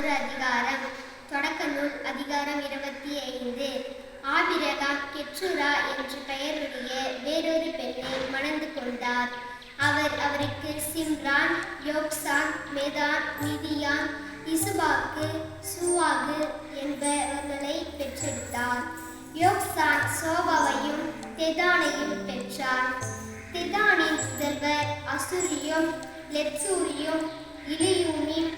ஒரு அதிகாரம். தொடக்க நூல் அதிகாரம் இருபத்தி ஐந்து. ஆபிரகாம் கெற்றுரா என்ற பெயருடைய வேறொரு பெண்ணை மணந்து கொண்டார். அவர் அவருக்கு சிம்ரான் யோக்சான் மேதான் மிதியான் இசுபாக்கு சுவாகு என்பவர்களை பெற்றெடுத்தார். யோக்சான் சோபாவையும் தெதானையும் பெற்றார். தெதானின் முதல்வர் அசுரியும் லெட்சூரியும் இலியூமின்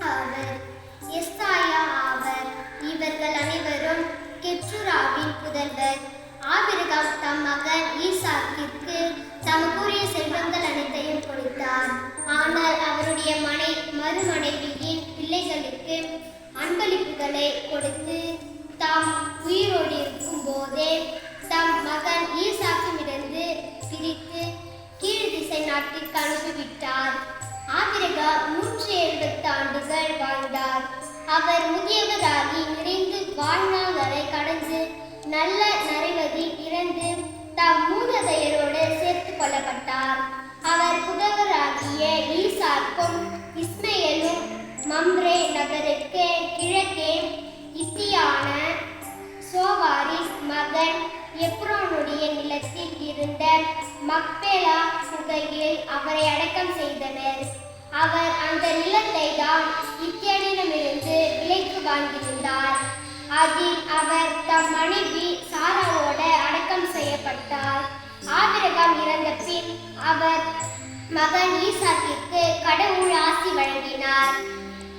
ஆவர். எஸ்தாயா ஆவர் இவர்கள் அனைவரும் கெற்றுராவின் புதல்வர். ஆபிரகாம் தம் மகன் ஈசாக்கிற்கு தமக்குரிய செல்வங்கள் அனைத்தையும் கொடுத்தார். ஆனால் அவருடைய மனை மறுமனைவியின் பிள்ளைகளுக்கு அன்பளிப்புகளை கொடுத்து தாம் உயிரோடு இருக்கும் போதே தம் மகன் ஈசாக்கிடமிருந்து பிரித்து கீழ் திசை நாட்டிற்கு அனுப்பிவிட்டார். ஆபிரகாம் நூற்றி எழுபத்து ஆண்டுகள் வாழ்ந்தார். அவர் முதியவராகி நிறைந்து வாழ்நாள்களை கடந்து நல்ல நரைவதில் இறந்து தம் மூததையரோடு சேர்த்து கொள்ளப்பட்டார். அவர் புதவராகிய ஈசாக்கும் இஸ்மையலும் மம்ரே நகருக்கு கிழக்கே இத்தியான சோவாரிஸ் மகன் எப்ரோனுடைய நிலத்தில் இருந்த மக்பேலா குகையில் அவரை அடக்கம் செய்தனர். அவர் அந்த நிலத்தை தான் இத்தியனிடமிருந்து விலைக்கு வாங்கியிருந்தார். அதில் அவர் தம் மனைவி சாராவோட அடக்கம் செய்யப்பட்டார். ஆபிரகாம் இறந்த பின் அவர் மகன் ஈசாக்கிற்கு கடவுள் ஆசி வழங்கினார்.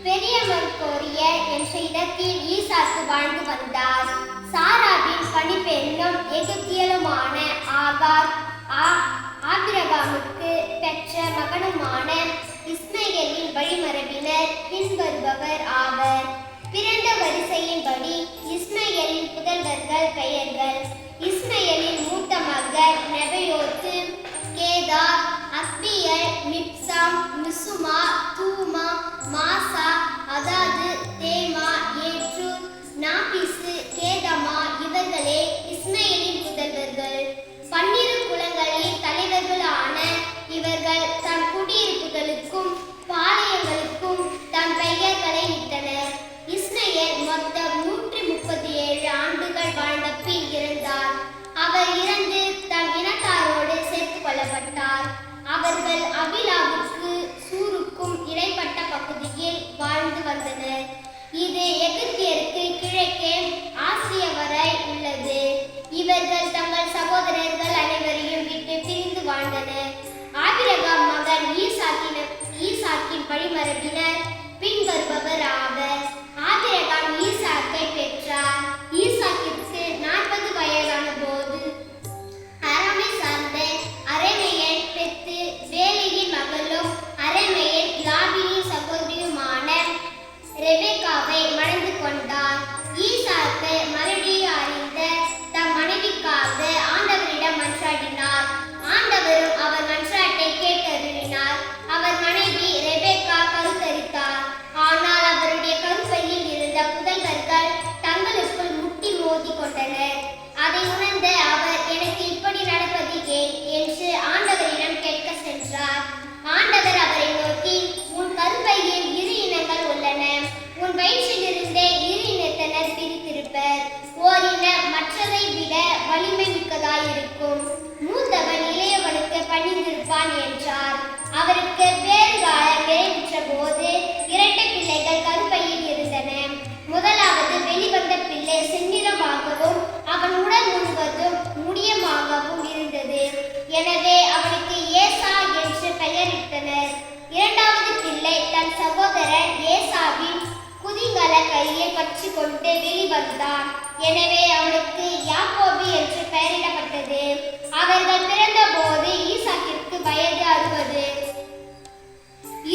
பெரியமர்கோரிய என்ற இடத்தில் ஈசாக்கு வாழ்ந்து வந்தார். சாராவின் பணிப்பெண்ணும் எகிப்தியலுமான ஆகார் ஆ- ஆபிரகாமுக்கு பெற்ற மகனுமான வழிமரபினர் பின்வருபவர் ஆவர். பிறந்த வரிசையின்படி இஸ்மையலின் புதல்வர்கள் பெயர்கள். இஸ்மையலின் மூத்த மகன் நெபையோத்து கேதார் அக்பியல் மிப்சாம் மிசுமா தூமா இது எகிப்தியருக்கு கிழக்கே ஆசிய வரை உள்ளது. இவர்கள் தங்கள் சகோதரர்கள் அனைவரையும் விட்டு பிரிந்து வாழ்ந்தனர். ஆபிரகாம் மகன் ஈசாக்கின் ஈசாக்கின் வழிமரபினர் பின்வருபவர் ஆவர். ஆபிரகாம் பெயரிட்டனர் இரண்டாவது பிள்ளை தன் சகோதரன் ஏசாவின் குதிங்கல கையை பற்றி கொண்டு வெளிவந்தான். எனவே அவனுக்கு யாக்கோபு என்று பெயரிடப்பட்டது. அவர்கள் பிறந்தபோது ஈசாக்கிற்கு வயது அறுபது.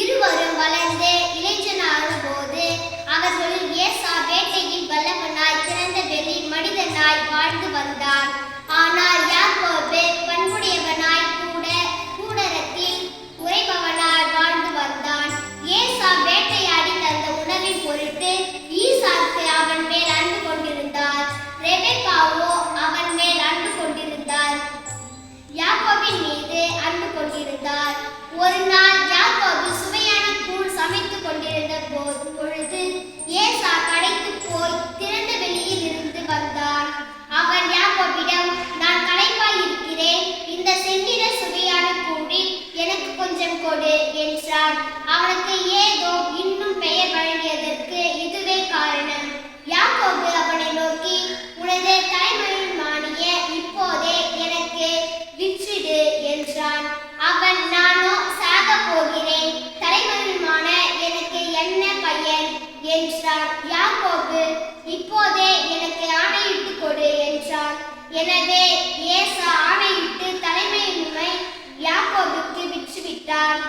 இருவரும் வளர்ந்து இளைஞனான போது அவர்களுள் ஏசா வேட்டையில் வல்லவனாய் திறந்த வெளி மனிதனாய் வாழ்ந்து வந்தார் ஆனால் யாக்கோபு யாக்கோபின் மீது அன்பு கொண்டிருந்தார். ஒரு நாள் யாக்கோபு சுவையான கூழ் சமைத்துக் கொண்டிருந்த பொழுது ஏசா கடைக்கு போய் திறந்த வெளியில் இருந்து வந்தார் அவன் யாக்கோபிடம் நான் களைப்பாய் இருக்கிறேன். இந்த செந்நிற சுவையான கூழில் எனக்கு கொஞ்சம் கொடு என்றார் அவனுக்கு எனவே ஏசா ஆணையிட்டு தலைமை முறை யாக்கோவுக்கு விற்றுவிட்டார்.